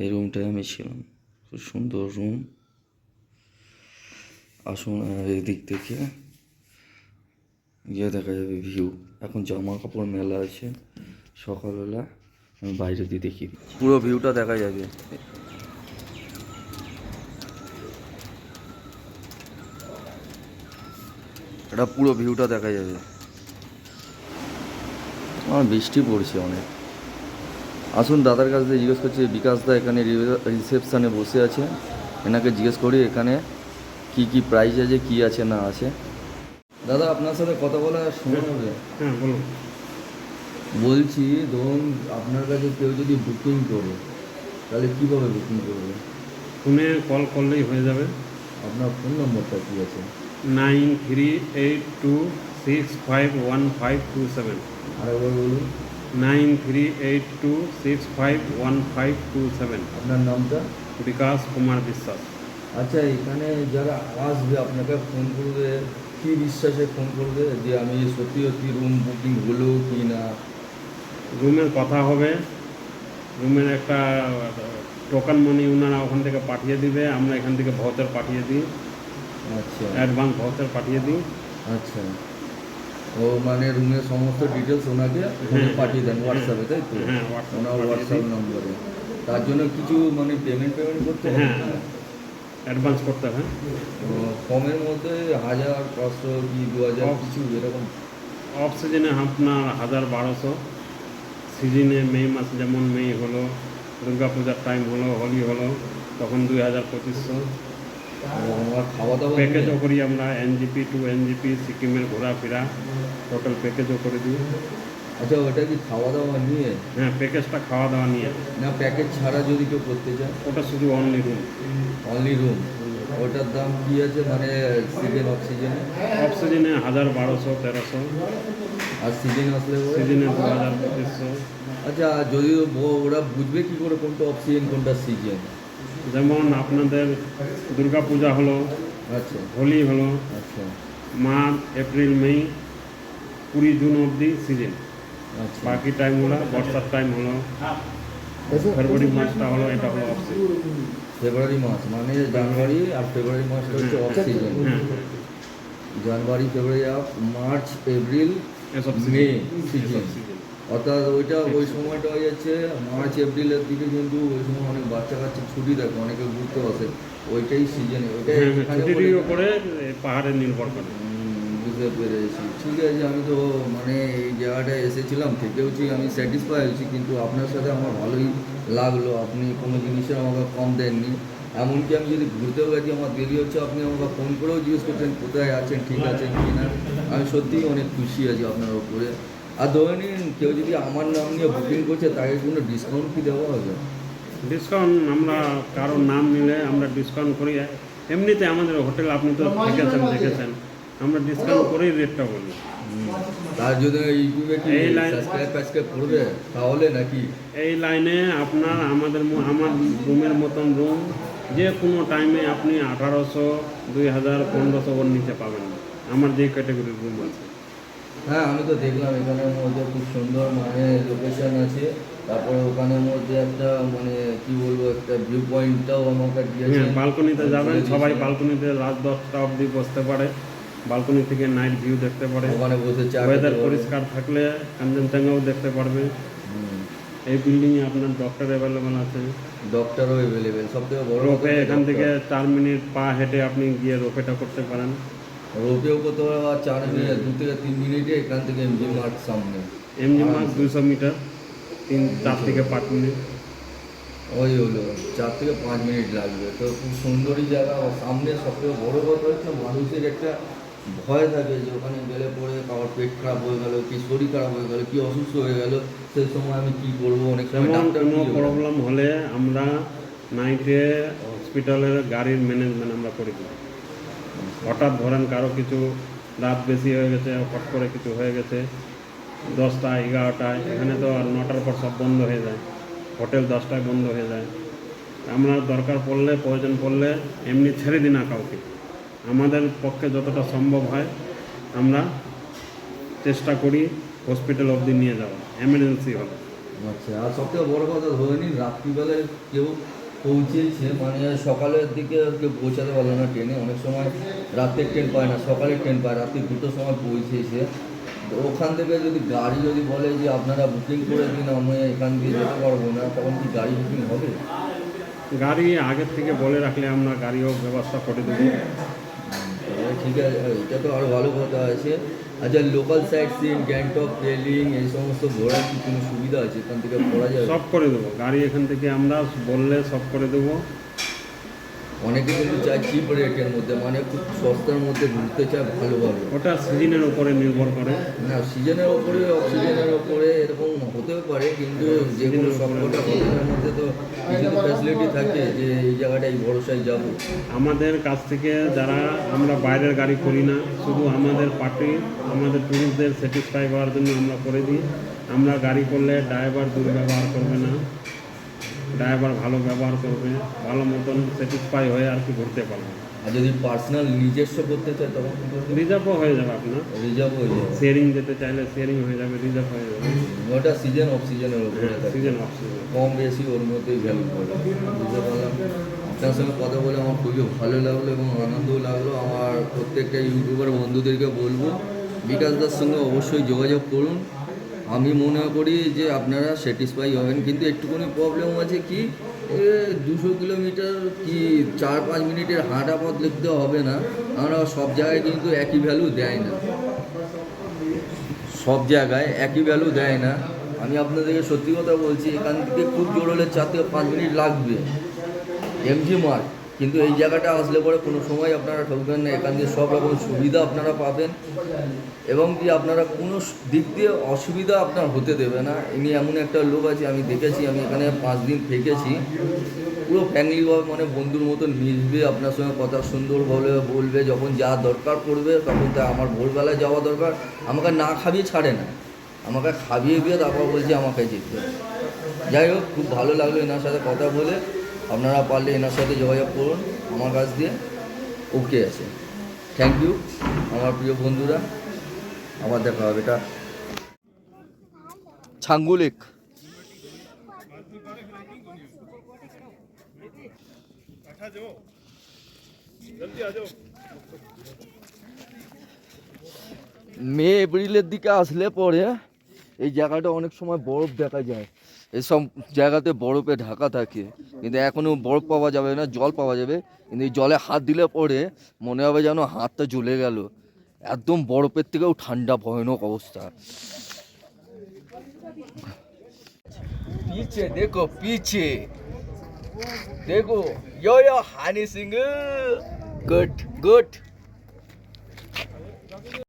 এই রুমটায় আমি ছিলাম। খুব সুন্দর রুম আসুন এদিক থেকে। গিয়ে দেখা যাবে ভিউ এখন জামা কাপড় মেলা আছে। সকালবেলা আমি বাইরে দিয়ে দেখি পুরো ভিউটা দেখা যাবে। এটা পুরো ভিউটা দেখা যাবে। আমার বৃষ্টি পড়ছে অনেক। আসুন দাদার কাছ থেকে জিজ্ঞেস করছি বিকাশ দা এখানে রিসেপশানে বসে আছে। এনাকে জিজ্ঞেস করি এখানে কি কি প্রাইস আছে কি আছে না আছে। দাদা আপনার সাথে কথা বলা সময় হবে হ্যাঁ বলুন। বলছি ধরুন আপনার কাছে কেউ যদি বুকিং করে তাহলে কীভাবে বুকিং করবে? ফোনে কল করলেই হয়ে যাবে। আপনার ফোন নম্বরটা কী আছে? Nine three eight two six five one five two seven. আরেকবার বলুন। Nine three eight two six five one five two seven. আপনার নামটা? বিকাশ কুমার বিশ্বাস। আচ্ছা এখানে যারা আসবে আপনাকে ফোন করবে কি বিশ্বাসে ফোন করবে যে আমি সত্যি সত্যি রুম বুকিং হলো কি না? রুমের কথা হবে। রুমের একটা টোকান মানি ওনারা ওখান থেকে পাঠিয়ে দিবে আমরা এখান থেকে ভাউচার পাঠিয়ে দিই। আচ্ছা। অ্যাডভান্স ভাউচার পাঠিয়ে দিই। আচ্ছা। ও মানে রুমের সমস্ত ডিটেলস ওনাকে পাঠিয়ে দেন হোয়াটসঅ্যাপে তাই তো? হ্যাঁ হোয়াটসঅ্যাপ ওনার হোয়াটসঅ্যাপ নম্বরে। তার জন্য কিছু মানে পেমেন্ট পেমেন্ট করতে হবে? হ্যাঁ অ্যাডভান্স করতে হবে তো কমের মধ্যে হাজার পাঁচশো কি দু হাজার কিছু এরকম? অফ সিজনে আপনার হাজার বারোশো। সিজনে মে মাস যেমন মে হলো দুর্গা পূজার টাইম হলো হোলি হলো তখন দুই হাজার পঁচিশশো। খাওয়া দাওয়া প্যাকেজও করি আমরা এনজিপি টু এনজিপি সিকিমের ঘোরাফেরা টোটাল প্যাকেজও করে দিই। আচ্ছা ওটা কি খাওয়া দাওয়া নিয়ে? হ্যাঁ প্যাকেজটা খাওয়া দাওয়া নিয়ে। না প্যাকেজ ছাড়া যদি কেউ করতে চায়? ওটা শুধু অনলি রুম অনলি রুম ওটার দাম কি আছে? মানে সিজন অক্সিজেনে অফ সিজনে হাজার বারোশো তেরোশো। আর সিজন আসলে? সিজনে দু হাজার পঁচিশশো। আচ্ছা যদি ওরা বুঝবে কি করে কোনটা অক্সিজেন কোনটা সিজন যেমন আপনাদের দুর্গা পূজা হলো আচ্ছা। হোলি হলো আচ্ছা। মার্চ এপ্রিল মে কুড়ি জুন অবধি সিজন আচ্ছা। বাকি টাইম হলো বর্ষার টাইম হলো ফেব্রুয়ারি মাসটা হলো এটা হলো অফ সিজন ফেব্রুয়ারি মাস মানে জানুয়ারি আর ফেব্রুয়ারি মাসটা হচ্ছে অক্সিজেন হ্যাঁ। জানুয়ারি ফেব্রুয়ারি আর মার্চ এপ্রিল এসব মে সিজন সিজন অর্থাৎ ওইটা ওই সময়টা হয়ে যাচ্ছে মার্চ এপ্রিলের দিকে কিন্তু ওই সময় অনেক বাচ্চা কাচ্চা ছুটি থাকে অনেকে ঘুরতে আসে ওইটাই সিজনে ওইটাই হ্যাঁ হ্যাঁ উপরে পাহাড়ে নির্ভর করে। বুঝতে পেরেছি। ঠিক আছে আমি তো মানে এই জায়গাটায় এসেছিলাম থেকেওছি আমি স্যাটিসফাই হয়েছি কিন্তু আপনার সাথে আমার ভালোই লাগল। আপনি কোনো জিনিসের আমাকে কম দেননি। এমনকি আমি যদি ঘুরতেও গেছি আমার দেরি হচ্ছে আপনি আমাকে ফোন করেও জিজ্ঞেস করছেন কোথায় আছেন ঠিক আছেন কি না? আমি সত্যিই অনেক খুশি আছি আপনার উপরে। আর ধরে নিন কেউ যদি আমার নাম নিয়ে বুকিং করছে তাকে কোনো ডিসকাউন্ট কি দেওয়া হবে? ডিসকাউন্ট আমরা কারোর নাম নিলে আমরা ডিসকাউন্ট করি। এমনিতে আমাদের হোটেল আপনি তো দেখেছেন দেখেছেন। আমরা ডিসকাউন্ট করেই রেটটা বলি। তার যদি ইউটিউবে কি এই লাইন- সাবস্ক্রাইব করবে? তাহলে নাকি? এই লাইনে আপনার আমাদের আমার রুমের মতন রুম যে কোনো টাইমে আপনি আঠারোশো দুই হাজার পনেরোশো ওর নিচে পাবেন। না আমার যে ক্যাটাগরির রুম আছে। হ্যাঁ আমি তো দেখলাম এখানের মধ্যে খুব সুন্দর মানে লোকেশন আছে। তারপরে ওখানের মধ্যে একটা মানে কি বলব একটা ভিউ পয়েন্টটাও আমাকে দিয়েছে। হ্যাঁ বালকনিতে যাবেন সবাই বালকনিতে রাত দশটা অবধি বসতে পারে। বালকনি থেকে নাইট ভিউ দেখতে পারে। ওখানে বসে চা ওয়েদার পরিষ্কার থাকলে কাঞ্চনজঙ্ঘাও দেখতে পারবে। এই বিল্ডিংয়ে আপনার ডক্টর অ্যাভেলেবেল আছে। ডক্টরও অ্যাভেলেবেল সব থেকে বড় রোপে এখান থেকে চার মিনিট পা হেঁটে আপনি গিয়ে রোপেটা করতে পারেন। রোপেও করতে আর চার মিনিট দু থেকে তিন মিনিটে এখান থেকে এমজি মার্ট সামনে। এমজি মার্ক দুশো মিটার তিন চার থেকে পাঁচ মিনিট। ওই হলো চার থেকে পাঁচ মিনিট লাগবে। তো খুব সুন্দরই জায়গা। আর সামনে সব থেকে বড় কথা হচ্ছে মানুষের একটা ভয় থাকে যে ওখানে গেলে পরে কারোর পেট খারাপ হয়ে গেল কি শরীর খারাপ হয়ে গেল কি অসুস্থ হয়ে গেল সেই সময় আমি কি করব? অনেক সময় কোনো প্রবলেম হলে আমরা নাইটে হসপিটালের গাড়ির ম্যানেজমেন্ট আমরা করে দিই। হঠাৎ ধরেন কারও কিছু রাত বেশি হয়ে গেছে হট করে কিছু হয়ে গেছে দশটা এগারোটায়, এখানে তো আর নটার পর সব বন্ধ হয়ে যায়, হোটেল দশটায় বন্ধ হয়ে যায়। আমরা দরকার পড়লে, প্রয়োজন পড়লে এমনি ছেড়ে দিই না কাউকে। আমাদের পক্ষে যতটা সম্ভব হয়, আমরা চেষ্টা করি হসপিটাল অবধি নিয়ে যাওয়া এমার্জেন্সি হলে। আচ্ছা আর সবথেকে বড় কথা ধরে নিন, রাত্রিবেলায় কেউ পৌঁছেছে মানে সকালের দিকে পৌঁছাতে পারল না ট্রেনে। অনেক সময় রাতের ট্রেন পায় না সকালের ট্রেন পায়, রাত্রি দুটোর সময় পৌঁছেছে ওখান থেকে যদি গাড়ি যদি বলে যে আপনারা বুকিং করে দিন আমি এখান দিয়ে যেতে পারব না, তখন কি গাড়ি বুকিং হবে? গাড়ি আগের থেকে বলে রাখলে আমরা গাড়িও ব্যবস্থা করে দেবো। ঠিক আছে এটা তো আরও ভালো কথা আছে। আচ্ছা লোকাল সাইট সিন গ্যাংটক রেলিং এই সমস্ত ঘোরার কি কোনো সুবিধা আছে? এখান থেকে করা যায় সব করে দেবো। গাড়ি এখান থেকে আমরা বললে সব করে দেবো। অনেকে কিন্তু চায় চিপ রেটের মধ্যে মানে খুব সস্তার মধ্যে ঘুরতে চায় ভালোভাবে। ওটা সিজনের উপরে নির্ভর করে। না সিজনের ওপরে অক্সিজেনের ওপরে এরকম হতেও পারে কিন্তু যে কোনো সবকটা হোটেলের মধ্যে তো কিছু ফ্যাসিলিটি থাকে যে এই জায়গাটা এই ভরসায় যাব। আমাদের কাছ থেকে যারা আমরা বাইরের গাড়ি করি না শুধু আমাদের পার্টি আমাদের টুরিস্টদের স্যাটিসফাই করার জন্য আমরা করে দিই। আমরা গাড়ি করলে ড্রাইভার দুর্ব্যবহার করবে না। ড্রাইভার ভালো ব্যবহার করবে ভালো মতন স্যাটিসফাই হয়ে আর কি ঘুরতে পারবে। আর যদি পার্সোনাল নিজস্ব করতে চায় তখন রিজার্ভও হয়ে যাবে আপনার। রিজার্ভ হয়ে যাবে। শেয়ারিং যেতে চাইলে শেয়ারিং হয়ে যাবে রিজার্ভ হয়ে যাবে। ওটা সিজন অফ সিজনের থাকে। সিজন অফ সিজন কম বেশি ওর মধ্যেই ভ্যালু বুঝতে পারলাম আপনার সঙ্গে কথা বলে আমার খুবই ভালো লাগল এবং আনন্দও লাগল। আমার প্রত্যেকটা ইউটিউবার বন্ধুদেরকে বলব বিকাশদার সঙ্গে অবশ্যই যোগাযোগ করুন। আমি মনে করি যে আপনারা স্যাটিসফাই হবেন, কিন্তু একটুখানি প্রবলেম আছে কি দুশো কিলোমিটার কি চার পাঁচ মিনিটের হাঁটা পথ লিখতে হবে না, আমরা সব জায়গায় কিন্তু একই ভ্যালু দেয় না। সব জায়গায় একই ভ্যালু দেয় না। আমি আপনাদেরকে সত্যি কথা বলছি, এখান থেকে খুব জোর হলে চার থেকে পাঁচ মিনিট লাগবে। এমজি মার্ট কিন্তু এই জায়গাটা আসলে পরে কোনো সময় আপনারা ঠকবেন না, এখান দিয়ে সব রকম সুবিধা আপনারা পাবেন এবং কি আপনারা কোনো দিক দিয়ে অসুবিধা আপনার হতে দেবে না। ইনি এমন একটা লোক আছে, আমি দেখেছি, আমি এখানে পাঁচ দিন থেকেছি। পুরো ফ্যামিলিভাবে মানে বন্ধুর মতন মিশবে, আপনার সঙ্গে কথা সুন্দর বলে বলবে, যখন যা দরকার পড়বে তখন তা আমার ভোরবেলায় যাওয়া দরকার। আমাকে না খাবিয়ে ছাড়ে না। আমাকে খাবিয়ে দিয়ে তারপর বলছে আমাকে যেতে। যাই হোক, খুব ভালো লাগল এনার সাথে কথা বলে। আপনারা পারলে এনার সাথে যোগাযোগ করুন, আমার কাছ দিয়ে ওকে আছে। থ্যাংক ইউ আমার প্রিয় বন্ধুরা, আবার দেখা হবে এটা ছাঙ্গুলিক। মে, এপ্রিলের দিকে আসলে পরে এই জায়গাটা অনেক সময় বরফ দেখা যায়। এসব জায়গাতে বরফে ঢাকা থাকে। কিন্তু এখনও বরফ পাওয়া যাবে না, জল পাওয়া যাবে। কিন্তু জলে হাত দিলে পরে মনে হবে যেন হাতটা জ্বলে গেল। একদম বরফের থেকেও ঠান্ডা, ভয়ানক অবস্থা। পিছে, দেখো পিছে। দেখো হানি সিং গুড গুড।